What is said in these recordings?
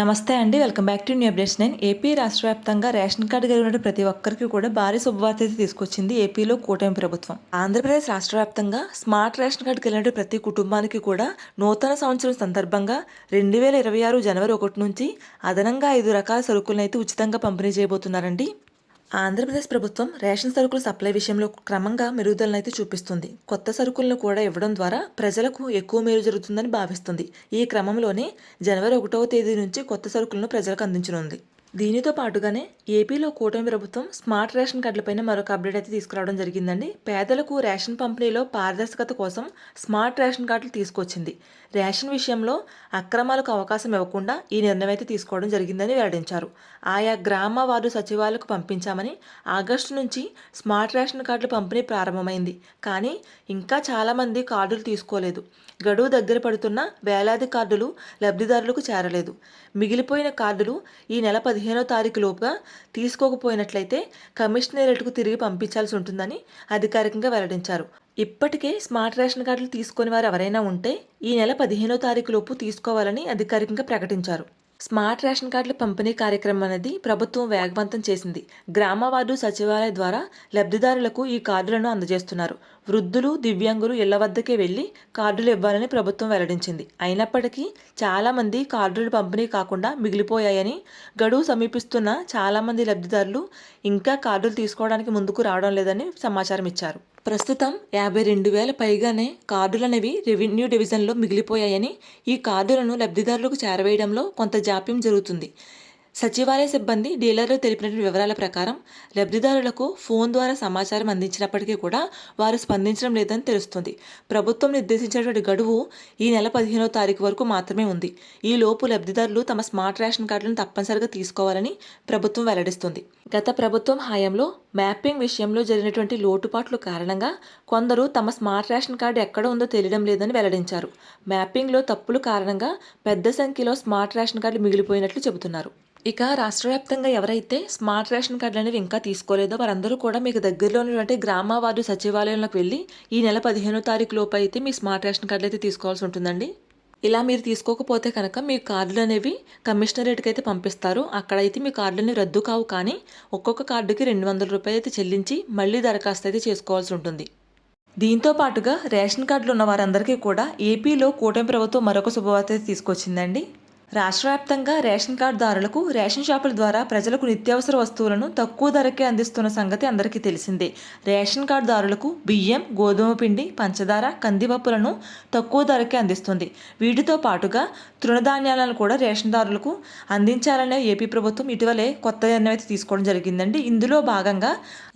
నమస్తే అండి welcome back to new updates. నేను ఏపీ రాష్ట్ర వ్యాప్తంగా రేషన్ కార్డు కలిగిన ప్రతి ఒక్కరికి కూడా భారీ శుభవార్త అయితే తీసుకొచ్చింది ఏపీలో కూటమి ప్రభుత్వం. ఆంధ్రప్రదేశ్ రాష్ట్ర వ్యాప్తంగా స్మార్ట్ రేషన్ కార్డు కలిగిన ప్రతి కుటుంబానికి కూడా నూతన సంవత్సరం సందర్భంగా రెండు వేల ఇరవై ఆరు జనవరి ఒకటి నుంచి అదనంగా ఐదు రకాల సరుకులను అయితే ఉచితంగా పంపిణీ చేయబోతున్నారండి. ఆంధ్రప్రదేశ్ ప్రభుత్వం రేషన్ సరుకుల సప్లై విషయంలో క్రమంగా మెరుగుదలనైతే చూపిస్తుంది. కొత్త సరుకులను కూడా ఇవ్వడం ద్వారా ప్రజలకు ఎక్కువ మేలు జరుగుతుందని భావిస్తుంది. ఈ క్రమంలోనే జనవరి ఒకటవ తేదీ నుంచి కొత్త సరుకులను ప్రజలకు అందించనుంది. దీనితో పాటుగానే ఏపీలో కూటమి ప్రభుత్వం స్మార్ట్ రేషన్ కార్డులపైన మరొక అప్డేట్ అయితే తీసుకురావడం జరిగిందండి. పేదలకు రేషన్ పంపిణీలో పారదర్శకత కోసం స్మార్ట్ రేషన్ కార్డులు తీసుకొచ్చింది. రేషన్ విషయంలో అక్రమాలకు అవకాశం ఇవ్వకుండా ఈ నిర్ణయం అయితే తీసుకోవడం జరిగిందని వెల్లడించారు. ఆయా గ్రామ వార్డు సచివాలకు పంపించామని ఆగస్టు నుంచి స్మార్ట్ రేషన్ కార్డుల పంపిణీ ప్రారంభమైంది. కానీ ఇంకా చాలామంది కార్డులు తీసుకోలేదు. గడువు దగ్గర పడుతున్న వేలాది కార్డులు లబ్ధిదారులకు చేరలేదు. మిగిలిపోయిన కార్డులు ఈ నెల పది పదిహేనో తారీఖు లోపుగా తీసుకోకపోయినట్లయితే కమిషనరేట్కు తిరిగి పంపించాల్సి ఉంటుందని అధికారికంగా వెల్లడించారు. ఇప్పటికే స్మార్ట్ రేషన్ కార్డులు తీసుకుని వారు ఎవరైనా ఉంటే ఈ నెల పదిహేనో తారీఖు లోపు తీసుకోవాలని అధికారికంగా ప్రకటించారు. స్మార్ట్ రేషన్ కార్డుల పంపిణీ కార్యక్రమం అనేది ప్రభుత్వం వేగవంతం చేసింది. గ్రామ వార్డు సచివాలయ ద్వారా లబ్ధిదారులకు ఈ కార్డులను అందజేస్తున్నారు. వృద్ధులు దివ్యాంగులు ఇళ్ళ వద్దకే వెళ్ళి కార్డులు ఇవ్వాలని ప్రభుత్వం వెల్లడించింది. అయినప్పటికీ చాలామంది కార్డులు పంపిణీ కాకుండా మిగిలిపోయాయని గడువు సమీపిస్తున్న చాలామంది లబ్ధిదారులు ఇంకా కార్డులు తీసుకోవడానికి ముందుకు రావడం లేదని సమాచారం ఇచ్చారు. ప్రస్తుతం యాభై రెండు వేల పైగానే కార్డులు అనేవి రెవెన్యూ డివిజన్లో మిగిలిపోయాయని ఈ కార్డులను లబ్ధిదారులకు చేరవేయడంలో కొంత జాప్యం జరుగుతుంది. సచివాలయ సిబ్బంది డీలర్లు తెలిపిన వివరాల ప్రకారం లబ్ధిదారులకు ఫోన్ ద్వారా సమాచారం అందించినప్పటికీ కూడా వారు స్పందించడం లేదని తెలుస్తుంది. ప్రభుత్వం నిర్దేశించినటువంటి గడువు ఈ నెల పదిహేనో తారీఖు వరకు మాత్రమే ఉంది. ఈ లోపు లబ్ధిదారులు తమ స్మార్ట్ రేషన్ కార్డులను తప్పనిసరిగా తీసుకోవాలని ప్రభుత్వం వెల్లడిస్తుంది. గత ప్రభుత్వం హయాంలో మ్యాపింగ్ విషయంలో జరిగినటువంటి లోటుపాట్ల కారణంగా కొందరు తమ స్మార్ట్ రేషన్ కార్డు ఎక్కడ ఉందో తెలియడం లేదని వెల్లడించారు. మ్యాపింగ్లో తప్పుల కారణంగా పెద్ద సంఖ్యలో స్మార్ట్ రేషన్ కార్డులు మిగిలిపోయినట్లు చెబుతున్నారు. ఇక రాష్ట్ర వ్యాప్తంగా ఎవరైతే స్మార్ట్ రేషన్ కార్డులు అనేవి ఇంకా తీసుకోలేదో వారందరూ కూడా మీకు దగ్గరలో ఉన్నటువంటి గ్రామ వార్డు సచివాలయంలోకి వెళ్ళి ఈ నెల పదిహేనో తారీఖు లోపు అయితే మీ స్మార్ట్ రేషన్ కార్డులు అయితే తీసుకోవాల్సి ఉంటుందండి. ఇలా మీరు తీసుకోకపోతే కనుక మీ కార్డులు అనేవి కమిషనరేట్కి అయితే పంపిస్తారు. అక్కడైతే మీ కార్డులని రద్దు కావు కానీ ఒక్కొక్క కార్డుకి రెండు వందల రూపాయలు అయితే చెల్లించి మళ్ళీ దరఖాస్తు అయితే చేసుకోవాల్సి ఉంటుంది. దీంతో పాటుగా రేషన్ కార్డులు ఉన్న వారందరికీ కూడా ఏపీలో కూటమి ప్రభుత్వం మరొక శుభవార్త తీసుకొచ్చిందండి. రాష్ట్ర వ్యాప్తంగా రేషన్ కార్డుదారులకు రేషన్ షాపుల ద్వారా ప్రజలకు నిత్యావసర వస్తువులను తక్కువ ధరకే అందిస్తున్న సంగతి అందరికీ తెలిసిందే. రేషన్ కార్డుదారులకు బియ్యం గోధుమ పిండి పంచదార కందిపప్పులను తక్కువ ధరకే అందిస్తుంది. వీటితో పాటుగా తృణధాన్యాలను కూడా రేషన్దారులకు అందించాలనే ఏపీ ప్రభుత్వం ఇటీవలే కొత్త నిర్ణయం అయితే తీసుకోవడం జరిగిందండి. ఇందులో భాగంగా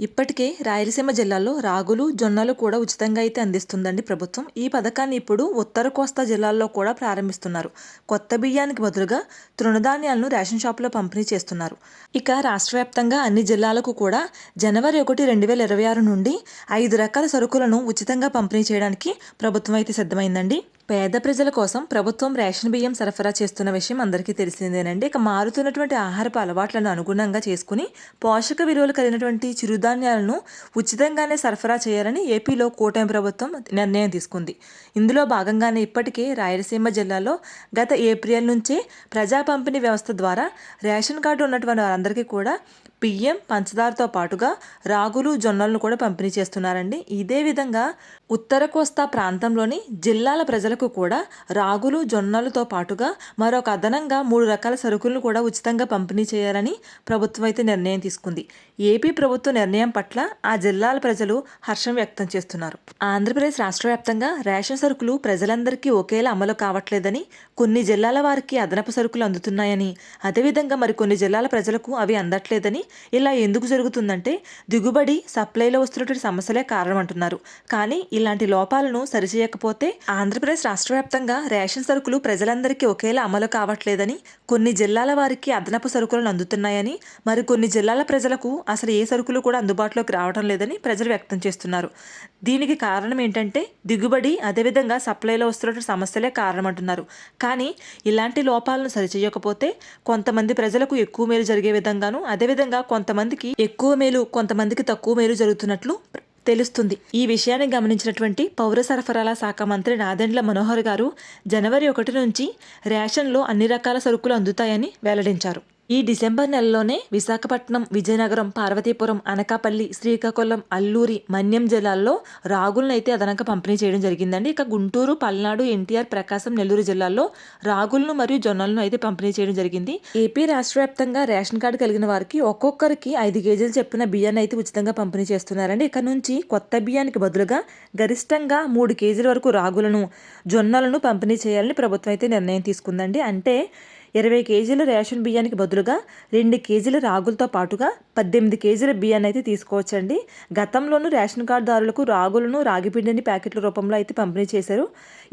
ఇప్పటికే రాయలసీమ జిల్లాలో రాగులు జొన్నలు కూడా ఉచితంగా అయితే అందిస్తుందండి ప్రభుత్వం. ఈ పథకాన్ని ఇప్పుడు ఉత్తర కోస్తా జిల్లాల్లో కూడా ప్రారంభిస్తున్నారు. కొత్త బియ్యానికి బదులుగా తృణధాన్యాలను రేషన్ షాపులో పంపిణీ చేస్తున్నారు. ఇక రాష్ట్ర వ్యాప్తంగా అన్ని జిల్లాలకు కూడా జనవరి ఒకటి రెండు వేల ఇరవై ఆరు నుండి ఐదు రకాల సరుకులను ఉచితంగా పంపిణీ చేయడానికి ప్రభుత్వం అయితే సిద్ధమైందండి. పేద ప్రజల కోసం ప్రభుత్వం రేషన్ బియ్యం సరఫరా చేస్తున్న విషయం అందరికీ తెలిసిందేనండి. ఇక మారుతున్నటువంటి ఆహారపు అలవాట్లను అనుగుణంగా చేసుకుని పోషక విలువలు కలిగినటువంటి చిరుధాన్యాలను ఉచితంగానే సరఫరా చేయాలని ఏపీలో కూటమి ప్రభుత్వం నిర్ణయం తీసుకుంది. ఇందులో భాగంగానే ఇప్పటికే రాయలసీమ జిల్లాలో గత ఏప్రిల్ నుంచే ప్రజా పంపిణీ వ్యవస్థ ద్వారా రేషన్ కార్డు ఉన్నటువంటి వారందరికీ కూడా బియ్యం పంచదారతో పాటుగా రాగులు జొన్నలను కూడా పంపిణీ చేస్తున్నారండి. ఇదే విధంగా ఉత్తర కోస్తా ప్రాంతంలోని జిల్లాల ప్రజలకు కూడా రాగులు జొన్నలతో పాటుగా మరొక అదనంగా మూడు రకాల సరుకులను కూడా ఉచితంగా పంపిణీ చేయాలని ప్రభుత్వం అయితే నిర్ణయం తీసుకుంది. ఏపీ ప్రభుత్వ నిర్ణయం పట్ల ఆ జిల్లాల ప్రజలు హర్షం వ్యక్తం చేస్తున్నారు. ఆంధ్రప్రదేశ్ రాష్ట్ర వ్యాప్తంగా రేషన్ సరుకులు ప్రజలందరికీ ఒకేలా అమలు కావట్లేదని కొన్ని జిల్లాల వారికి అదనపు సరుకులు అందుతున్నాయని అదేవిధంగా మరికొన్ని జిల్లాల ప్రజలకు అవి అందట్లేదని ఇలా ఎందుకు జరుగుతుందంటే దిగుబడి సప్లైలో వస్తున్నటువంటి సమస్యలే కారణం అంటున్నారు. కానీ ఇలాంటి లోపాలను సరిచేయకపోతే ఆంధ్రప్రదేశ్ రాష్ట్ర వ్యాప్తంగా రేషన్ సరుకులు ప్రజలందరికీ ఒకేలా అమలు కావట్లేదని కొన్ని జిల్లాల వారికి అదనపు సరుకులను అందుతున్నాయని మరి కొన్ని జిల్లాల ప్రజలకు అసలు ఏ సరుకులు కూడా అందుబాటులోకి రావడం లేదని ప్రజలు వ్యక్తం చేస్తున్నారు. దీనికి కారణం ఏంటంటే దిగుబడి అదేవిధంగా సప్లైలో వస్తున్నటువంటి సమస్యలే కారణమంటున్నారు. కానీ ఇలాంటి లోపాలను సరిచేయకపోతే కొంతమంది ప్రజలకు ఎక్కువ మేలు జరిగే విధంగాను అదేవిధంగా కొంతమందికి ఎక్కువ మేలు కొంతమందికి తక్కువ మేలు జరుగుతున్నట్లు తెలుస్తుంది. ఈ విషయాన్ని గమనించినటువంటి పౌర సరఫరాల శాఖ మంత్రి నాదెండ్ల మనోహర్ గారు జనవరి ఒకటి నుంచి రేషన్లో అన్ని రకాల సరుకులు అందుతాయని వెల్లడించారు. ఈ డిసెంబర్ నెలలోనే విశాఖపట్నం విజయనగరం పార్వతీపురం అనకాపల్లి శ్రీకాకుళం అల్లూరి మన్యం జిల్లాల్లో రాగులనైతే అదనంగా పంపిణీ చేయడం జరిగిందండి. ఇక గుంటూరు పల్నాడు ఎన్టీఆర్ ప్రకాశం నెల్లూరు జిల్లాల్లో రాగులను మరియు జొన్నలను అయితే పంపిణీ చేయడం జరిగింది. ఏపీ రాష్ట్ర వ్యాప్తంగా రేషన్ కార్డు కలిగిన వారికి ఒక్కొక్కరికి ఐదు కేజీలు చెప్పిన బియ్యాన్ని అయితే ఉచితంగా పంపిణీ చేస్తున్నారండి. ఇక నుంచి కొత్త బియ్యానికి బదులుగా గరిష్టంగా మూడు కేజీల వరకు రాగులను జొన్నలను పంపిణీ చేయాలని ప్రభుత్వం అయితే నిర్ణయం తీసుకుందండి. అంటే ఇరవై కేజీల రేషన్ బియ్యానికి బదులుగా రెండు కేజీల రాగులతో పాటుగా పద్దెనిమిది కేజీల బియ్యాన్ని అయితే తీసుకోవచ్చండి. గతంలోనూ రేషన్ కార్డుదారులకు రాగులను రాగిపిండిని ప్యాకెట్ల రూపంలో అయితే పంపిణీ చేశారు.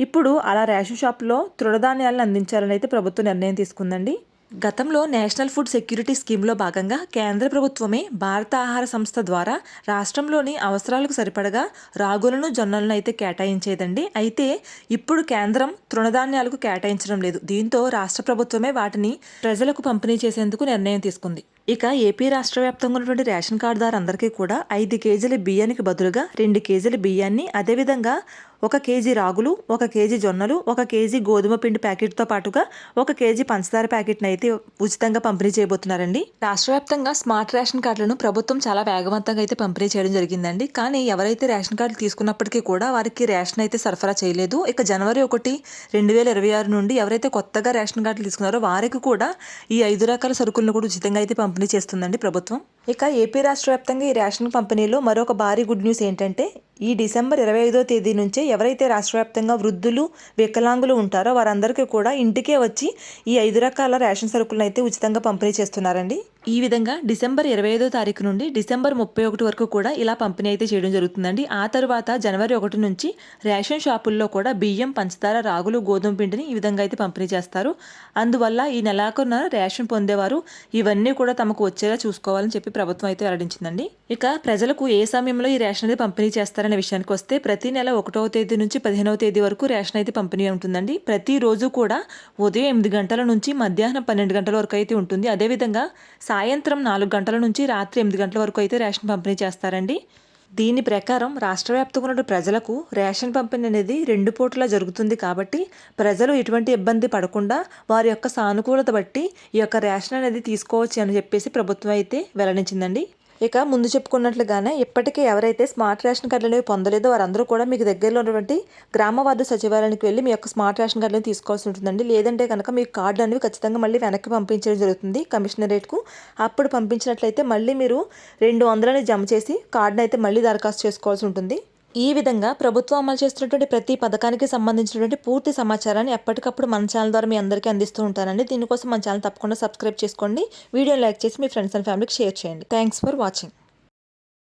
ఇప్పుడు అలా రేషన్ షాప్లో తృణధాన్యాలను అందించాలని అయితే ప్రభుత్వం నిర్ణయం తీసుకుందండి. గతంలో నేషనల్ ఫుడ్ సెక్యూరిటీ స్కీమ్లో భాగంగా కేంద్ర ప్రభుత్వమే భారత ఆహార సంస్థ ద్వారా రాష్ట్రంలోని అవసరాలకు సరిపడగా రాగులను జొన్నలను అయితే కేటాయించేదండి. అయితే ఇప్పుడు కేంద్రం తృణధాన్యాలకు కేటాయించడం లేదు. దీంతో రాష్ట్ర ప్రభుత్వమే వాటిని ప్రజలకు పంపిణీ చేసేందుకు నిర్ణయం తీసుకుంది. ఇక ఏపీ రాష్ట్ర వ్యాప్తంగా ఉన్నటువంటి రేషన్ కార్డుదారు అందరికీ కూడా ఐదు కేజీల బియ్యానికి బదులుగా రెండు కేజీల బియ్యాన్ని అదేవిధంగా ఒక కేజీ రాగులు ఒక కేజీ జొన్నలు ఒక కేజీ గోధుమ పిండి ప్యాకెట్తో పాటుగా ఒక కేజీ పంచదార ప్యాకెట్ని అయితే ఉచితంగా పంపిణీ చేయబోతున్నారండి. రాష్ట్ర వ్యాప్తంగా స్మార్ట్ రేషన్ కార్డులను ప్రభుత్వం చాలా వేగవంతంగా అయితే పంపిణీ చేయడం జరిగిందండి. కానీ ఎవరైతే రేషన్ కార్డులు తీసుకున్నప్పటికీ కూడా వారికి రేషన్ అయితే సరఫరా చేయలేదు. ఇక జనవరి ఒకటి రెండు వేల ఇరవై ఆరు నుండి ఎవరైతే కొత్తగా రేషన్ కార్డులు తీసుకున్నారో వారికి కూడా ఈ ఐదు రకాల సరుకులను కూడా ఉచితంగా అయితే పంపిణీ చేస్తుందండి ప్రభుత్వం. ఇక ఏపీ రాష్ట్ర వ్యాప్తంగా ఈ రేషన్ పంపిణీలో మరొక భారీ గుడ్ న్యూస్ ఏంటంటే ఈ డిసెంబర్ ఇరవై ఐదో తేదీ నుంచే ఎవరైతే రాష్ట్ర వ్యాప్తంగా వృద్ధులు వికలాంగులు ఉంటారో వారందరికీ కూడా ఇంటికే వచ్చి ఈ ఐదు రకాల రేషన్ సరుకులను అయితే ఉచితంగా పంపిణీ చేస్తున్నారండి. ఈ విధంగా డిసెంబర్ ఇరవై ఐదో తారీఖు నుండి డిసెంబర్ ముప్పై ఒకటి వరకు కూడా ఇలా పంపిణీ అయితే చేయడం జరుగుతుందండి. ఆ తర్వాత జనవరి ఒకటి నుంచి రేషన్ షాపుల్లో కూడా బియ్యం పంచదార రాగులు గోధుమ పిండిని ఈ విధంగా అయితే పంపిణీ చేస్తారు. అందువల్ల ఈ నెలాఖరున రేషన్ పొందేవారు ఇవన్నీ కూడా తమకు వచ్చేలా చూసుకోవాలని చెప్పి ప్రభుత్వం అయితే వెల్లడించిందండి. ఇక ప్రజలకు ఏ సమయంలో ఈ రేషన్ అయితే పంపిణీ చేస్తారనే విషయానికి వస్తే ప్రతి నెల ఒకటవ తేదీ నుంచి పదిహేనవ తేదీ వరకు రేషన్ అయితే పంపిణీ ఉంటుందండి. ప్రతిరోజు కూడా ఉదయం ఎనిమిది గంటల నుంచి మధ్యాహ్నం పన్నెండు గంటల వరకు అయితే ఉంటుంది. అదేవిధంగా సాయంత్రం నాలుగు గంటల నుంచి రాత్రి ఎనిమిది గంటల వరకు అయితే రేషన్ పంపిణీ చేస్తారండి. దీని ప్రకారం రాష్ట్ర వ్యాప్తంగా ఉన్న ప్రజలకు రేషన్ పంపిణీ అనేది రెండు పూటలా జరుగుతుంది కాబట్టి ప్రజలు ఎటువంటి ఇబ్బంది పడకుండా వారి యొక్క సానుకూలత బట్టి ఈ యొక్క రేషన్ అనేది తీసుకోవచ్చు అని చెప్పేసి ప్రభుత్వం అయితే వెల్లడించిందండి. ఇక ముందు చెప్పుకున్నట్లుగానే ఇప్పటికే ఎవరైతే స్మార్ట్ రేషన్ కార్డులు అనేవి పొందలేదో వారందరూ కూడా మీకు దగ్గరలో ఉన్నటువంటి గ్రామ వార్డు సచివాలయానికి వెళ్ళి మీ యొక్క స్మార్ట్ రేషన్ కార్డులను తీసుకోవాల్సి ఉంటుందండి. లేదంటే కనుక మీ కార్డు అనేవి ఖచ్చితంగా మళ్ళీ వెనక్కి పంపించడం జరుగుతుంది కమిషనరేట్కు. అప్పుడు పంపించినట్లయితే మళ్ళీ మీరు రెండు వందలని జమ చేసి కార్డును అయితే మళ్ళీ దరఖాస్తు చేసుకోవాల్సి ఉంటుంది. ఈ విధంగా ప్రభుత్వం అమలు చేస్తున్నటువంటి ప్రతి పథకానికి సంబంధించినటువంటి పూర్తి సమాచారాన్ని ఎప్పటికప్పుడు మన ఛానల్ ద్వారా మీ అందరికీ అందిస్తూ ఉంటానండి. దీనికోసం మన ఛానల్ తప్పకుండా సబ్స్క్రైబ్ చేసుకోండి. వీడియో లైక్ చేసి మీ ఫ్రెండ్స్ అండ్ ఫ్యామిలీకి షేర్ చేయండి. Thanks for watching.